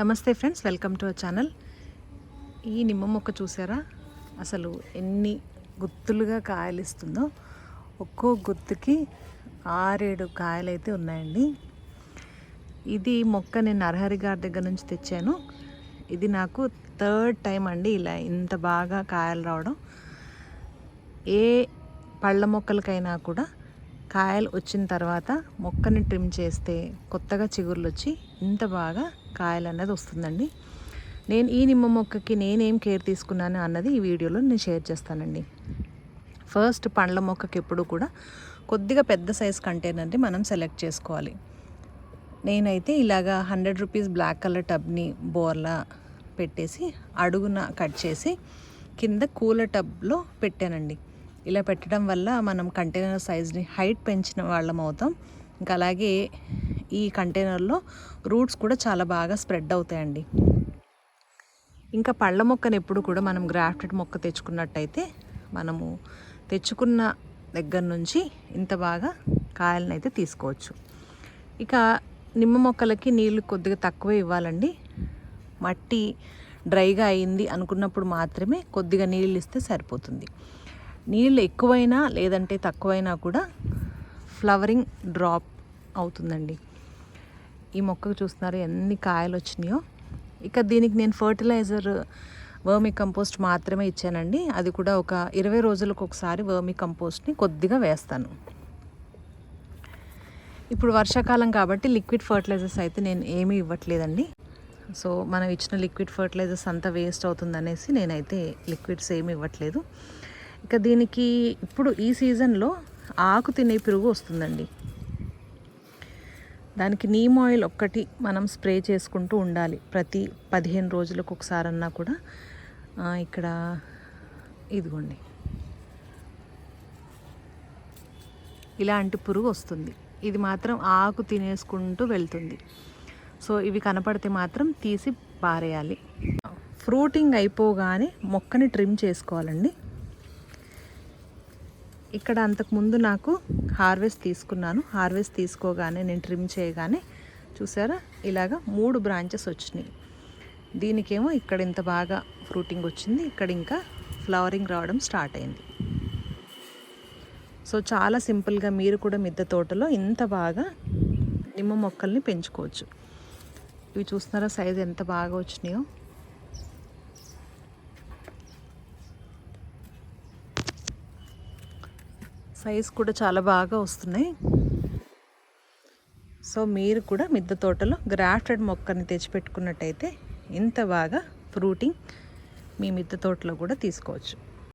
నమస్తే friends welcome to our channel. ఈ నిమ్మ మొక్క చూసారా? అసలు ఎన్ని గుత్తులుగా కాయలిస్తుందో. ఒక్కో గుత్తుకి ఆరేడు కాయలైతే ఉన్నాయండి. ఇది మొక్క నేను నరహరి గారి దగ్గర నుంచి తెచ్చాను. ఇది నాకు థర్డ్ టైం అండి ఇలా ఇంత బాగా కాయలు రావడం. ఏ పళ్ళ మొక్కలకైనా కూడా కాయలు వచ్చిన తర్వాత మొక్కని ట్రిమ్ చేస్తే కొత్తగా చిగుర్లు వచ్చి ఇంత బాగా కాయలు అన్నది వస్తుందండి. నేను ఈ నిమ్మ మొక్కకి నేనేం కేర్ తీసుకున్నాను అన్నది ఈ వీడియోలో నేను షేర్ చేస్తానండి. ఫస్ట్ పండ్ల మొక్కకి ఎప్పుడు కూడా కొద్దిగా పెద్ద సైజ్ కంటైనర్ని మనం సెలెక్ట్ చేసుకోవాలి. నేనైతే ఇలాగా హండ్రెడ్ రూపీస్ బ్లాక్ కలర్ టబ్ని బోర్లా పెట్టేసి అడుగున కట్ చేసి కింద కూల టబ్లో పెట్టానండి. ఇలా పెట్టడం వల్ల మనం కంటైనర్ సైజ్ని హైట్ పెంచిన వాళ్ళం అవుతాం. ఇంకా అలాగే ఈ కంటైనర్లో రూట్స్ కూడా చాలా బాగా స్ప్రెడ్ అవుతాయండి. ఇంకా పళ్ళ మొక్కను ఎప్పుడు కూడా మనం గ్రాఫ్టెడ్ మొక్క తెచ్చుకున్నట్టయితే మనము తెచ్చుకున్న దగ్గర నుంచి ఇంత బాగా కాయలను అయితే తీసుకోవచ్చు. ఇక నిమ్మ మొక్కలకి నీళ్ళు కొద్దిగా తక్కువే ఇవ్వాలండి. మట్టి డ్రైగా అయింది అనుకున్నప్పుడు మాత్రమే కొద్దిగా నీళ్ళు ఇస్తే సరిపోతుంది. నీళ్ళు ఎక్కువైనా లేదంటే తక్కువైనా కూడా ఫ్లవరింగ్ డ్రాప్ అవుతుందండి. ఈ మొక్కకు చూస్తున్నారు ఎన్ని కాయలు వచ్చినాయో. ఇక దీనికి నేను ఫర్టిలైజర్ వర్మి కంపోస్ట్ మాత్రమే ఇచ్చానండి. అది కూడా ఒక ఇరవై రోజులకు ఒకసారి వర్మి కంపోస్ట్ని కొద్దిగా వేస్తాను. ఇప్పుడు వర్షాకాలం కాబట్టి లిక్విడ్ ఫర్టిలైజర్స్ అయితే నేను ఏమీ ఇవ్వట్లేదండి. సో మనం ఇచ్చిన లిక్విడ్ ఫర్టిలైజర్స్ అంతా వేస్ట్ అవుతుందనేసి నేనైతే లిక్విడ్స్ ఏమి ఇవ్వట్లేదు. ఇక దీనికి ఇప్పుడు ఈ సీజన్లో ఆకు తినే పురుగు వస్తుందండి. దానికి నీమ్ ఆయిల్ ఒక్కటి మనం స్ప్రే చేసుకుంటూ ఉండాలి. ప్రతి పదిహేను రోజులకు ఒకసారన్నా కూడా. ఇక్కడ ఇదిగోండి. ఇలాంటి పురుగు వస్తుంది. ఇది మాత్రం ఆకు తినేసుకుంటూ వెళ్తుంది. సో ఇవి కనపడితే మాత్రం తీసి పారేయాలి. ఫ్రూటింగ్ అయిపోగానే మొక్కని ట్రిమ్ చేసుకోవాలండి. ఇక్కడ అంతకుముందు నాకు హార్వెస్ట్ తీసుకున్నాను. హార్వెస్ట్ తీసుకోగానే నేను ట్రిమ్ చేయగానే చూసారా? ఇలాగా మూడు బ్రాంచెస్ వచ్చినాయి. దీనికేమో ఇక్కడ ఇంత బాగా ఫ్రూటింగ్ వచ్చింది. ఇక్కడ ఇంకా ఫ్లవరింగ్ రావడం స్టార్ట్ అయింది. సో చాలా సింపుల్గా మీరు కూడా మిద్దె తోటలో ఇంత బాగా నిమ్మ మొక్కల్ని పెంచుకోవచ్చు. ఇవి చూస్తున్నారా? సైజ్ ఎంత బాగా వచ్చినాయో? సైజ్ కూడా చాలా బాగా వస్తున్నాయి. సో మీరు కూడా మిద్దె తోటలో గ్రాఫ్టెడ్ మొక్కని తెచ్చిపెట్టుకున్నట్టయితే ఇంత బాగా ఫ్రూటింగ్ మీ మిద్దె తోటలో కూడా తీసుకోవచ్చు.